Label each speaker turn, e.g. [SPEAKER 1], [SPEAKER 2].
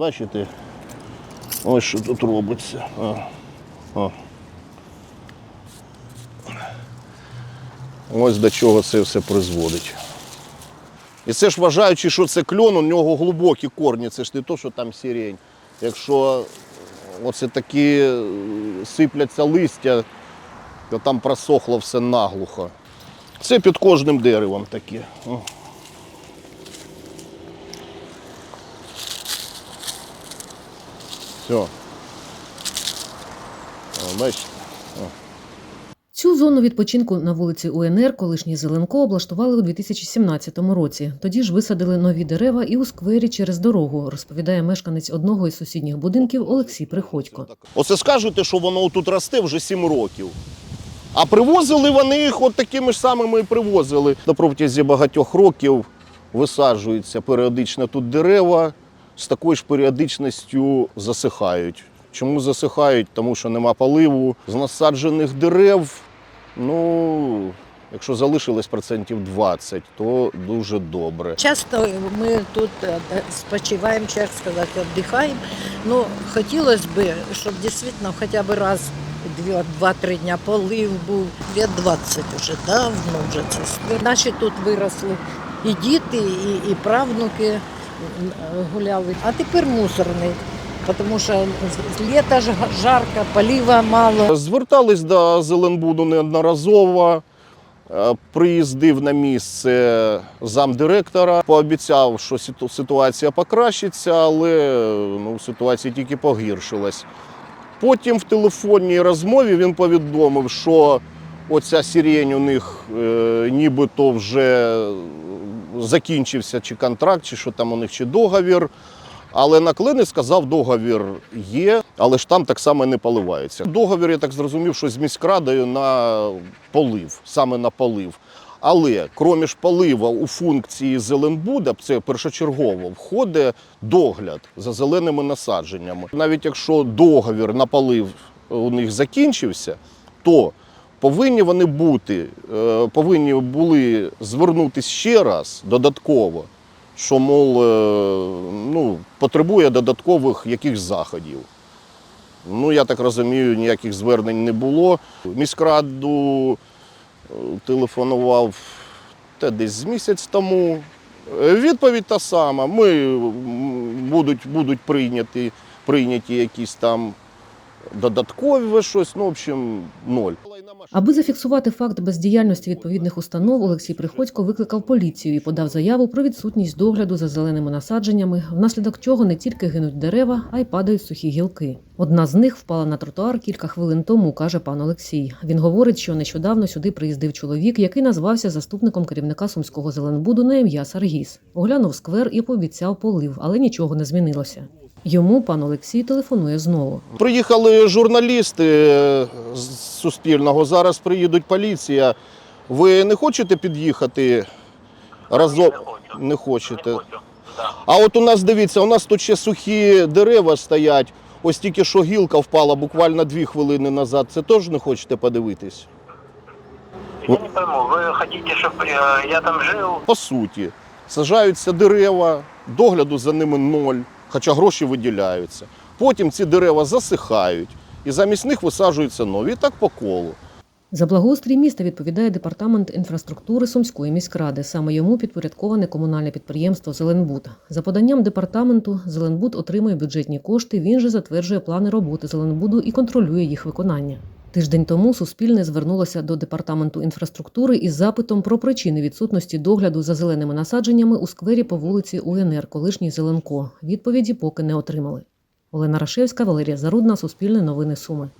[SPEAKER 1] Бачите? Ось що тут робиться. А. О. Ось до чого це все призводить. І це ж вважаючи, що це кльон, у нього глибокі корні, це ж не то, що там сирень. Якщо оце такі е, сипляться листя, то там просохло все наглухо. Це під кожним деревом таке. Все. О, бачите?
[SPEAKER 2] Цю зону відпочинку на вулиці УНР колишній Зеленко облаштували у 2017 році. Тоді ж висадили нові дерева і у сквері через дорогу, розповідає мешканець одного із сусідніх будинків Олексій Приходько.
[SPEAKER 1] Оце скажете, що воно тут росте вже 7 років. А привозили вони їх от такими ж самими і привозили. На протязі багатьох років висаджуються періодично тут дерева, з такою ж періодичністю засихають. Чому засихають? Тому що нема поливу. З насаджених дерев, ну, якщо залишилось процентів 20, то дуже добре.
[SPEAKER 3] Часто ми тут е, спочиваємо, чи як сказати, віддихаємо. Ну, хотілося б, щоб дійсно хоча б раз. Два-три дня полив був. Лет 20 вже давно вже це. Наші тут виросли і діти, і, і правнуки гуляли. А тепер мусорний. Тому що літа ж жарко, полива мало.
[SPEAKER 1] Звертались до Зеленбуду неодноразово. Е, Приїздив на місце замдиректора, пообіцяв, що ситуація покращиться, але ну, ситуація тільки погіршилась. Потім в телефонній розмові він повідомив, що оця сирень у них е, нібито вже закінчився чи контракт, чи що там у них, чи договір. Але на клини сказав, договір є, але ж там так само не поливається. Договір, я так зрозумів, що з міськрадою на полив, саме на полив. Але крім ж полива у функції Зеленбуда, це першочергово, входить догляд за зеленими насадженнями. Навіть якщо договір на полив у них закінчився, то повинні вони бути, е, повинні були звернутися ще раз додатково що, мов, е, ну, потребує додаткових якихось заходів. Ну, я так розумію, ніяких звернень не було. Міськраду е, телефонував те десь місяць тому. Відповідь та сама. Ми будуть, будуть прийняті, прийняті якісь там додаткові щось, ну, в общем, ноль.
[SPEAKER 2] Аби зафіксувати факт бездіяльності відповідних установ, Олексій Приходько викликав поліцію і подав заяву про відсутність догляду за зеленими насадженнями, внаслідок чого не тільки гинуть дерева, а й падають сухі гілки. Одна з них впала на тротуар кілька хвилин тому, каже пан Олексій. Він говорить, що нещодавно сюди приїздив чоловік, який назвався заступником керівника сумського зеленбуду на ім'я Саргіс. Оглянув сквер і пообіцяв полив, але нічого не змінилося. Йому пан Олексій телефонує знову.
[SPEAKER 1] Приїхали журналісти е, з Суспільного, зараз приїдуть поліція. Ви не хочете під'їхати разом?
[SPEAKER 4] Не хочу.
[SPEAKER 1] Не хочете.
[SPEAKER 4] Не хочу. Да.
[SPEAKER 1] А от у нас дивіться, у нас тут ще сухі дерева стоять. Ось тільки що гілка впала буквально дві хвилини назад. Це теж не хочете подивитись?
[SPEAKER 4] Я не пойму, вы хотите, чтобы я там жил?
[SPEAKER 1] По суті, сажаються дерева, догляду за ними ноль, хоча гроші виділяються. Потім ці дерева засихають і замість них висаджуються нові. Так по колу.
[SPEAKER 2] За благоустрій міста відповідає департамент інфраструктури Сумської міськради. Саме йому підпорядковане комунальне підприємство Зеленбуд. За поданням департаменту, Зеленбуд отримує бюджетні кошти. Він же затверджує плани роботи Зеленбуду і контролює їх виконання. Тиждень тому Суспільне звернулося до департаменту інфраструктури із запитом про причини відсутності догляду за зеленими насадженнями у сквері по вулиці УНР, колишній Зеленко. Відповіді поки не отримали. Олена Рашевська, Валерія Зарудна, Суспільне новини Суми.